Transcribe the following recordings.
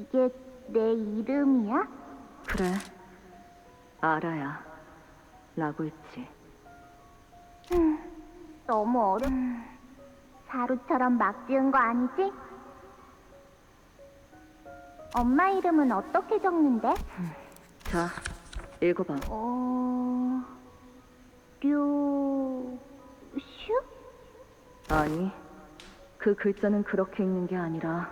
이게 내 이름이야? 그래. 알아야. 라고 했지. 너무 어렵. 사루처럼 막 지은 거 아니지? 엄마 이름은 어떻게 적는데? 자, 읽어봐. 어, 류, 슈? 아니, 그 글자는 그렇게 읽는 게 아니라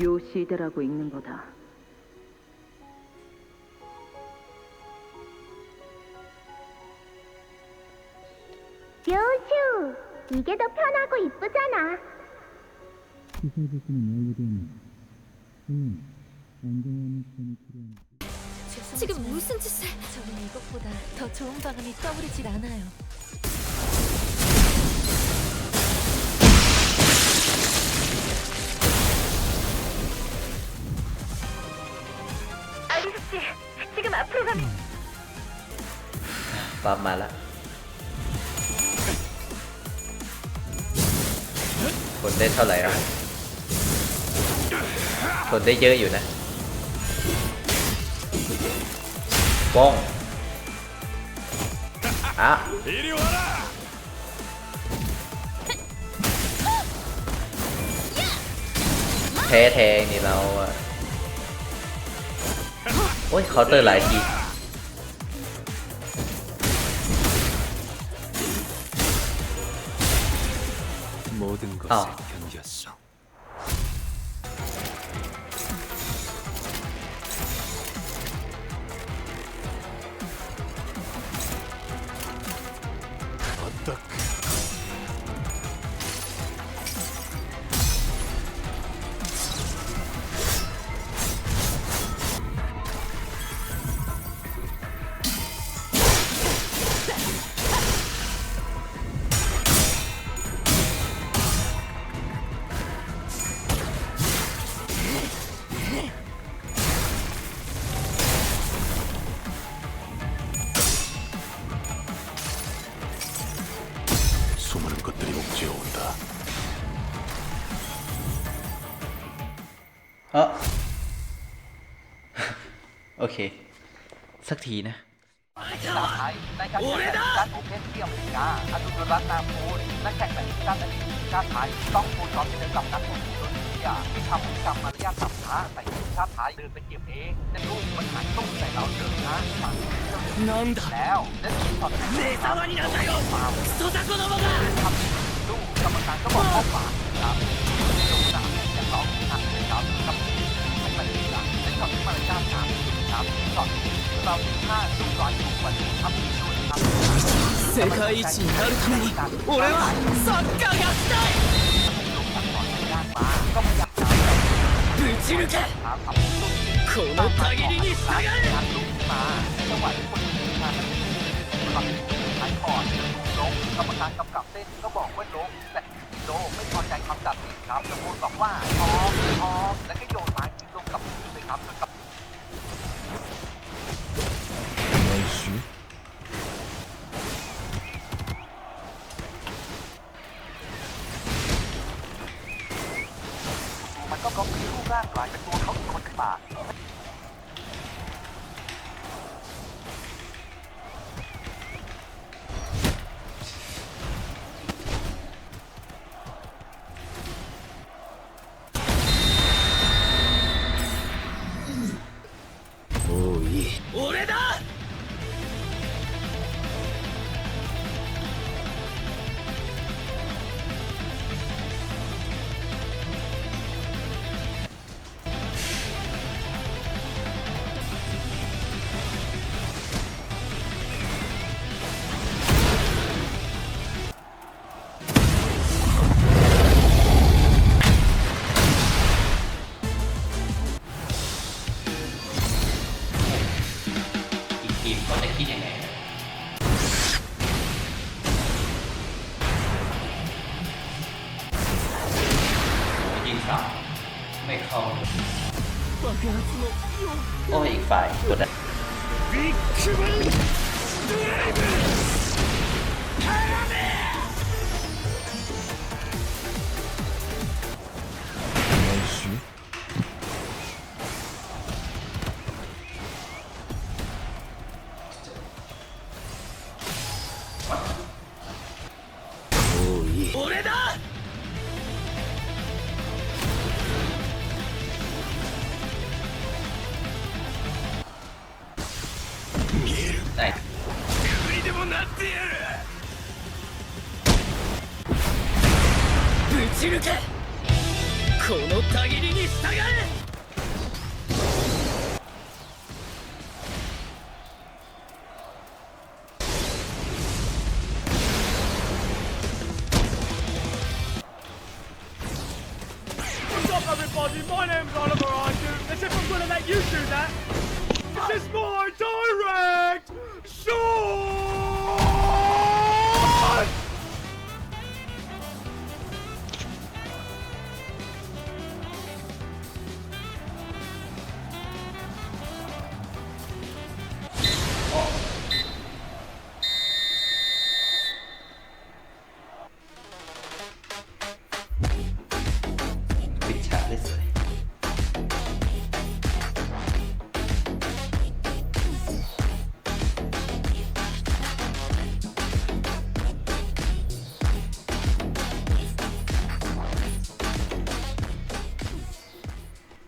요시대라고 읽는 거다. 류슈! 이게 더 편하고 이쁘잖아. 지금 무슨 짓을? 저는 이것보다 더 좋은 방안이 떠오르질 않아요. 씨, 지금 앞으로 가면 ปั๊บมาละทนได้เท่าไหร่อะทนได้เยอะอยู่นะป้องอ่ะแพ้แทงนี่เราอะ โอ้ยเคาเตอร์หลายทีอ้าว สักทีนะชาติไทยในการแข่งขันโอเพนที่อเมริกาอดุลรัตน์นามคูลนักแข่งแบบทีมชาติในทีมชาติไทยต้องคูลซ้อมเดินกับนักฟุตบอลอินเดียที่ทำพฤติกรรมมารยาทต่ำช้าใส่ทีมชาติไทยเดินไปเก็บเองแต่ลูกมันหันตุ้มใส่เราเดินนะฝังนั่นดแล้วและทีมต่อไปเนซามานี่นะไซโอฟาวสุดาคุณโอมากาทำลูกกรรมการก็บอกเข้าปากครับลูกสามจะต้องทำเลยครับกับทีมไม่มาเลยครับเป็นช็อตที่มารยาทต่ำครับช็อตที่ เราที่ห้าลูกร้อยถูกกว่านี้ครับดูนะครับ 世界一になるために俺はサッカーがしたいぶち抜けこの限りに従え กรรมการกำกับเส้นก็บอกว่าลงแต่โลไม่พอใจคำตัดสินครับตะโกนบอกว่าออกออกแล้วก็โยนไม้ทิ้งลงกับพื้นเลยครับแล้วกับ โอ้ยอีกฝ่ายกดอะ ち抜けこのたぎりに従え。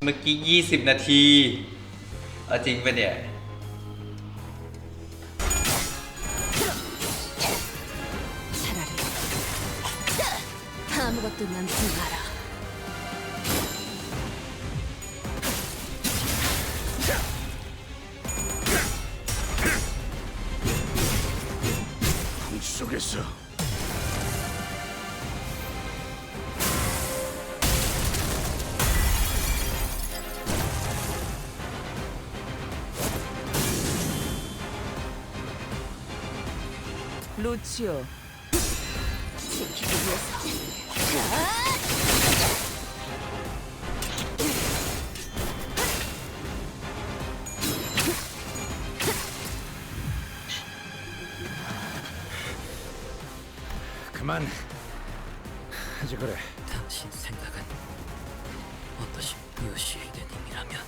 เมื่อกี้ 20 นาที เอาจริงปะเนี่ย 지키기 위해서. 그만 하지 그래. 당신 생각은 어떠신 요시히데님이라면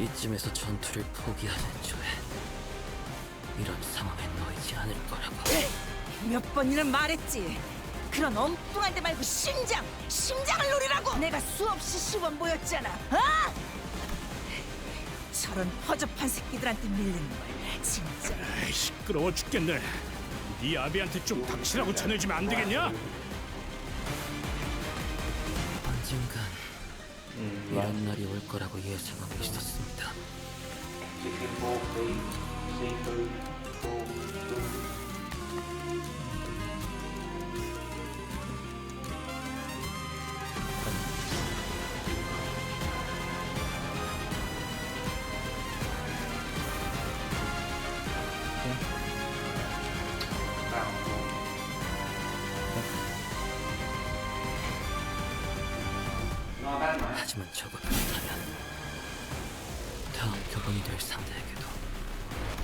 이쯤에서 전투를 포기하는 조에 이런 상황에 놓이지 않을 거라고 몇 번이나 말했지. 그런 엉뚱한 데 말고 심장, 심장을 노리라고. 내가 수없이 시범 보였잖아. 아! 저런 허접한 새끼들한테 밀리는 걸 진짜. 에이, 시끄러워 죽겠네. 네 아비한테 좀 닥치라고 전해주면 안 되겠냐? 언젠간 이런 날이 올 거라고 예상하고 있었습니다.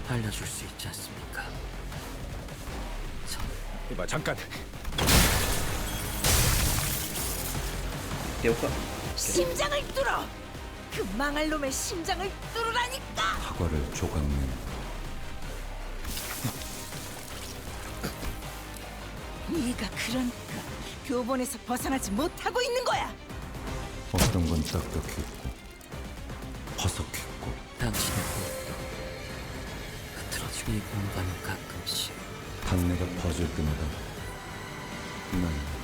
달라줄 수 있지 않습니까? 이봐 잠깐 때울까? 심장을 뚫어! 그 망할 놈의 심장을 뚫으라니까! 사과를 조각낸 네가 그러니까 교본에서 벗어나지 못하고 있는 거야! 어떤 건 딱딱했고 버석했고 당신은 흐트러지게 공간은 가끔씩. 단내가 퍼질 때마다 난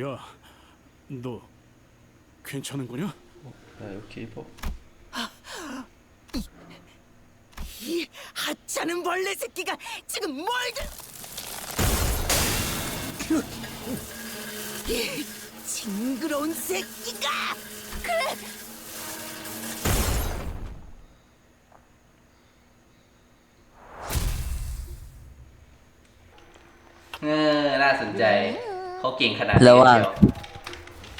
야, 너 괜찮은 거냐? 야, 이렇게 입어. 이 하찮은 벌레 새끼가 지금 뭘 들... 이 징그러운 새끼가 그래เออ น่าสนใจ เขาเก่งขนาดนี้แล้วว่า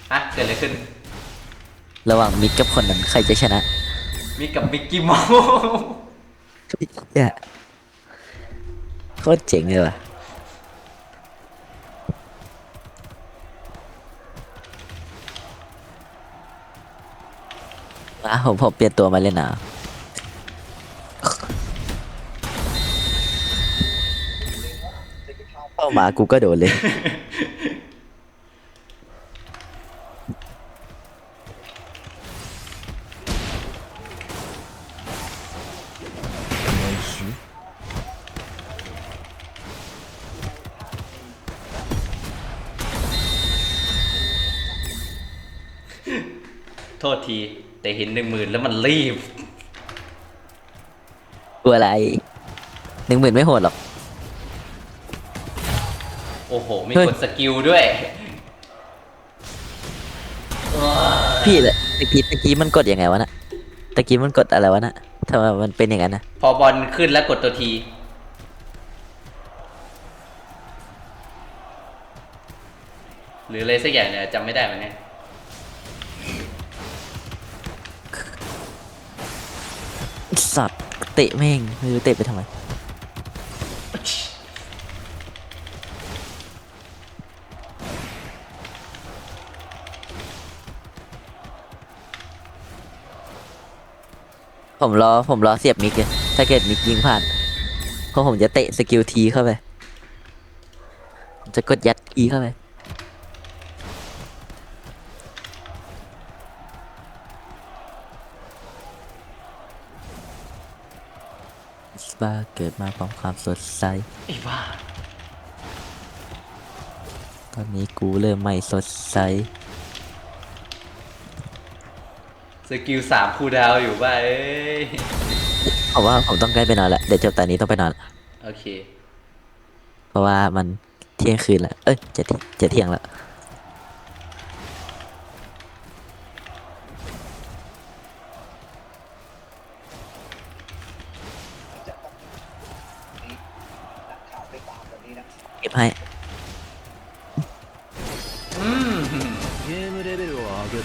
เฮะเกิดอะไรขึ้น ระหว่างมิกกับคนนั้นใครจะชนะมิกกับมิกกี้มาส์เหี้ยโคตรเจ๋งเลยว่ะอะผมผมเปลี่ยนตัวมาเล่นหนาามากูก็โดนเลย โทษที แต่เห็นหนึ่งหมื่นแล้วมันรีบตัวอะไรหนึ่งหมื่นไม่โหดหรอก โอ้โห มีเฮ้ยกดสกิลด้วยพี่ตะกี้ตะกี้มันกดยังไงวะน่ะตะกี้มันกดอะไรวะน่ะทำไมมันเป็นอย่างนั้นนะพอบอลขึ้นแล้วกดตัวทีหรืออะไรสักอย่างเนี่ยจำไม่ได้เหมือนกันสัตว์เตะแม่งไม่รู้เตะไปทำไม ผมรอผมรอเสียบมิกเลยถ้าเกิดมิกยิงผ่านเพราะผมจะเตะสกิลทีเข้าไปผมจะกดยัดทีเข้าไปสปาเกิดมาพร้อมความสดใสไอ้บ้าตอนนี้กูเริ่มไม่สดใส สกิลสามคูลดาวน์อยู่บ้าเอ้ย เพราะว่าผมต้องใกล้ไปนอนแล้วเดี๋ยวจบตอนนี้ต้องไปนอนละ โอเค เพราะว่ามันเที่ยงคืนแล้ว เอ้ยจะเที่ยงจะเที่ยงแล้ว เก็บให้ อืม ゲームレベルを上げる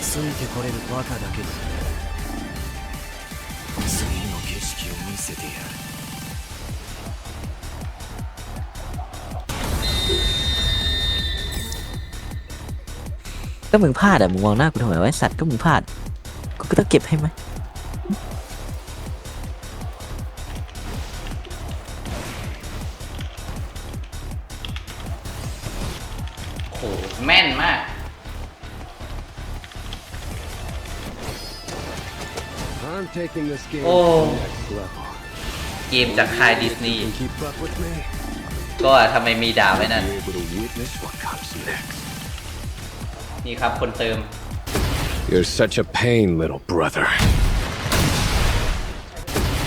ついてこれるバカだけだ次の景色を見せてやる ก็มึงพลาดอ่ะ มึงมองหน้ากูทำไมวะไอ้สัตว์ก็มึงพลาด กูก็ต้องเก็บให้ไหม โ taking this game to the next level. เกมจากค่ายดิสนีย์ก็ทำไมมีดาไว้นั่นนี่ครับคนเติม You're such a pain, little brother.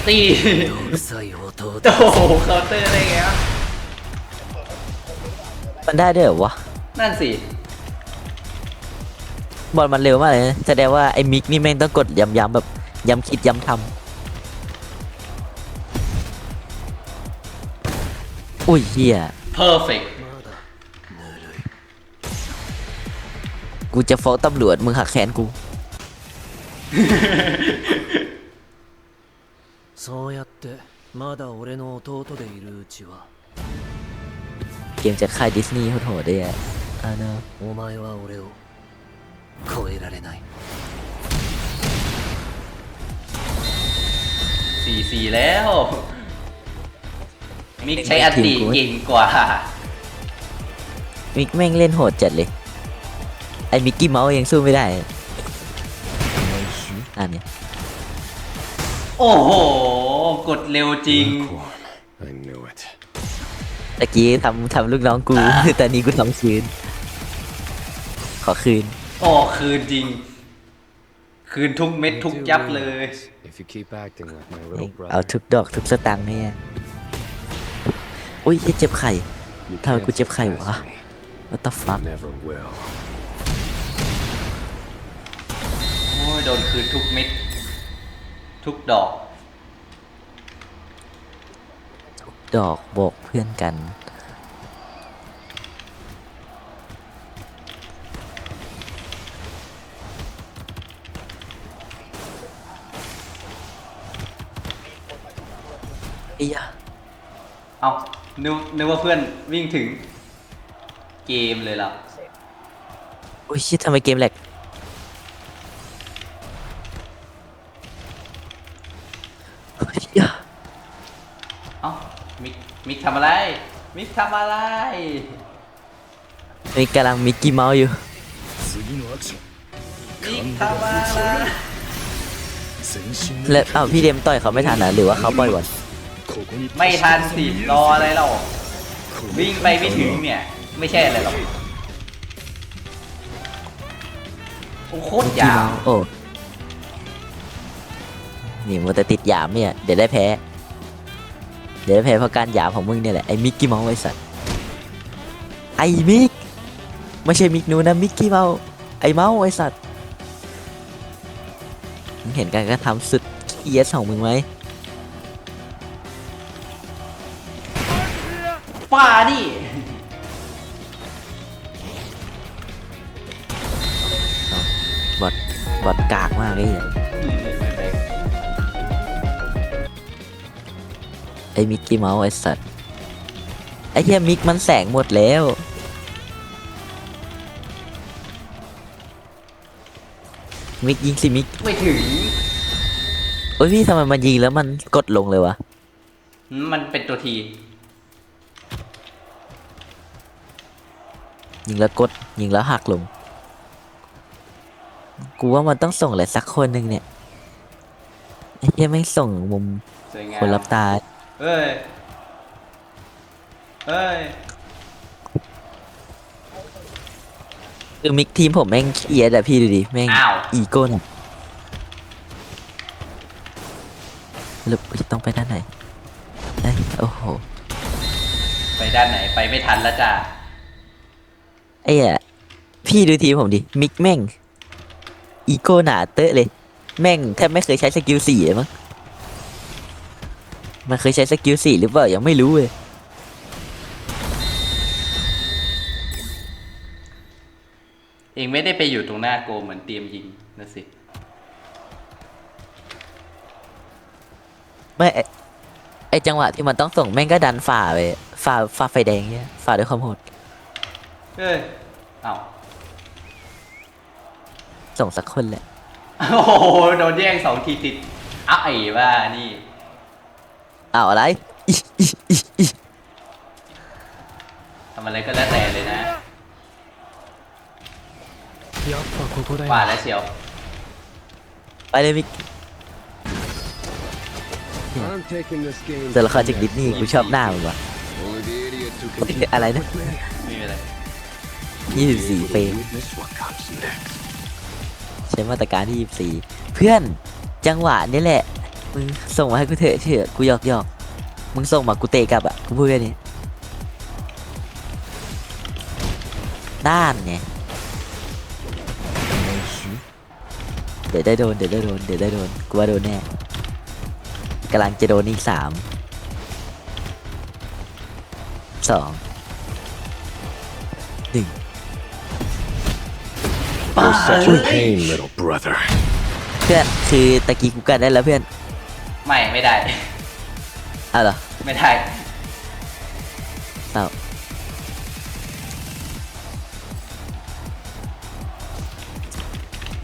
ตี โอ้โหเคาเตอร์ได้ไงวะมันได้ด้วยเหรอวะ นั่นสิ บอลมันเร็วมากเลยแสดงว่าไอ้มิกนี่แม่งต้องกดย้ำๆแบบ ย้ำคิดย้ำทำอุ้ยเฮีย perfect กูจะฟ้องตำรวจมึงหักแขนกู そうやってまだ俺の弟でいるうちは เกมจากค่ายดิสนีย์โหดๆเลยอะอ่าเนอะ お前は俺を超えられない สี่สี่แล้ว มิกใช้อันติเก่งกว่า มิกแม่งเล่นโหดจัดเลย ไอ้มิกกี้เมาส์ยังสู้ไม่ได้อันเนี้ยโอ้โห กดเร็วจริง I knew it ตะกี้ทำทำลูกน้องกู แต่นี้กูทำคืน ขอคืน โอ้คืนจริง คืนทุกเม็ดทุกยับเลย If you keep acting like my เอาทุกดอกทุกสตังค์เนี่ยอุ้ยเจ็บไข่ทำไมกูเจ็บไข่วะ what the fuck never will โอ้ยโดนคืนทุกเม็ด ทุกดอก ดอกบอกเพื่อนกัน อ้ยะเอานึกนึกว่าเพื่อนวิ่งถึง เกมเลยเหรอโอ้ยชิทำไมเกมแหลกเอ้ยะอ้ามิกมิกทำอะไร มิกทำอะไรมิคกำลังมิกกี้เมาส์อยู่次のアクมิกทำอะไรและเอ้าพี่เดมต่อยเขาไม่ทันนะหรือว่าเขาปล่อยวัน ไม่ทันสิรออะไรเราวิ่งไปไม่ถึงเนี่ย ไม่ใช่อะไรหรอกโอ้โคตรยาวโอ้นี่มันแต่ติดหยามเนี่ย เดี๋ยวได้แพ้ เดี๋ยวได้แพ้เพราะการหยามของมึงเนี่ยแหละ ไอ้มิกกี้เมาส์ไอ้สัตว์ไอ้มิกไม่ใช่มิกนูนะมิกกี้เมาส์ไอ้เมาส์ไอ้สัตว์มึงเห็นการกระทำสุดเอียสของมึงไหม ไอ้มิกกี้เมาส์ไอ้สัตว์ไอ้เหี้ยมิกมันแสงหมดแล้ว มิกยิงสิมิกไม่ถึง โอ้ยพี่ทำไมมันยิงแล้วมันกดลงเลยวะ มันเป็นตัวทียิงแล้วกดยิงแล้วหักลง กูว่ามันต้องส่งอะไรสักคนหนึ่งเนี่ยไอ้เหี้ยไม่งส่งมุมสวยงาม คนรับตา เอ้ยเอ้ย คือมิกทีมผมแม่งเครียดอะพี่ดูดิ แม่งอ้าว อีโก้นหรือกูจะต้องไปด้านไหนเอ้ยโอ้โห ไปด้านไหนไปไม่ทันแล้วจ้าไอ้อะพี่ดูทีมผมดิ มิกแม่ง อีโก้หนาเตอะเลย แม่งแทบไม่เคยใช้สกิลสี่เลยมั้ง มันเคยใช้สกิลสี่หรือเปล่ายังไม่รู้เลยเองไม่ได้ไปอยู่ตรงหน้าโกเหมือนเตรียมยิงนะสิ ไม่ไอ้ไอจังหวะที่มันต้องส่งแม่งก็ดันฝ่าไปฝ่าฝ่าไฟแดงเนี่ยฝ่าด้วยความโหดเอ้ยเอ้าส่งสักคนแหละ โอ้โห โดนแย่งสองทีติดอ้าวไอ้ว่านี่ อ้าวอะไรอิอิอิอิ ทำอะไรก็แล้วแต่เลยนะ やっぱここだよ ว่าแล้วเชียว ไปเลยมิก I'm taking this game ตัวละครจากดิสนีย์กูชอบหน้ามึงว่ะ Only the idiot who can อะไรนะ ไม่มีอะไร 24เฟรม witness what comes next ใช้มาตรการที่ 24 เพื่อนจังหวะนี้แหละ มึงส่งมาให้กูเถอะเชื่อกูหยอกหยอกมึงส่งมากูเตะกลับอะกูพูดแค่นี้ด้านไงเดี๋ยวได้โดนเดี๋ยวได้โดนเดี๋ยวได้โดนกูว่าโดนแน่กำลังจะโดนอีกสามสองหนึ่ง You're such a pain little brother เพื่อนคือตะกี้กูกันได้แล้วเพื่อน ไม่ไม่ได้เอาเหรอไม่ได้เต่า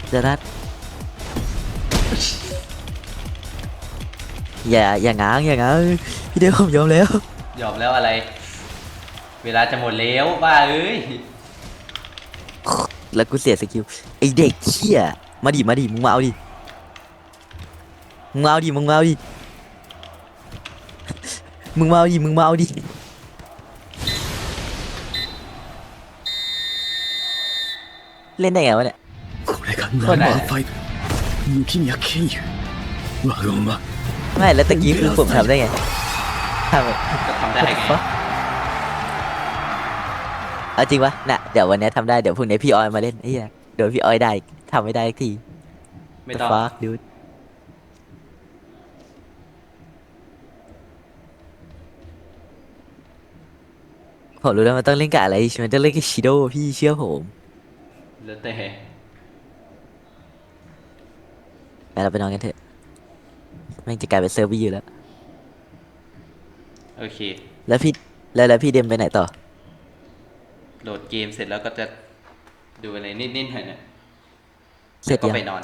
เดี๋ยวนัดอย่าอย่างง้างอย่างง้างพี่เดียวผมยอมแล้ว ยอมแล้วอะไร เวลาจะหมดแล้วบ้าเอ้ยแล้วกูเสียสกิลไอเด็กเชี่ยมาดิมาดิมึงมาเอาดิ มึงมาเอาดิมึงมาเอาดิมึงมาเอาดิมึงมาเอาดิเล่นได้ไงวะเนี่ย これがナンバー5雪宮剣佑ワゴンは ไม่แล้วตะกี้คือผมทำได้ไงทำไง จะทำได้ไง เอาจริงปะน่ะเดี๋ยววันนี้ทำได้เดี๋ยวพรุ่งนี้พี่ออยมาเล่นไอ้เหี้ยเดี๋ยวพี่ออยได้ทำไม่ได้สักที ไม่ต้อง ฟักดู ผมรู้แล้วมันต้องเล่นกับอะไรมันต้องเล่นกับชิโดพี่เชื่อผมแล้วแต่ไปเราไปนอนกันเถอะแม่งจะกลายเป็นเซิร์ฟเวอร์อยู่แล้ว โอเค แล้วพี่แล้วแล้วพี่เดมไปไหนต่อ โหลดเกมเสร็จแล้วก็จะดูอะไรนิดๆหน่อยๆเสร็จก็ยัง ไปนอน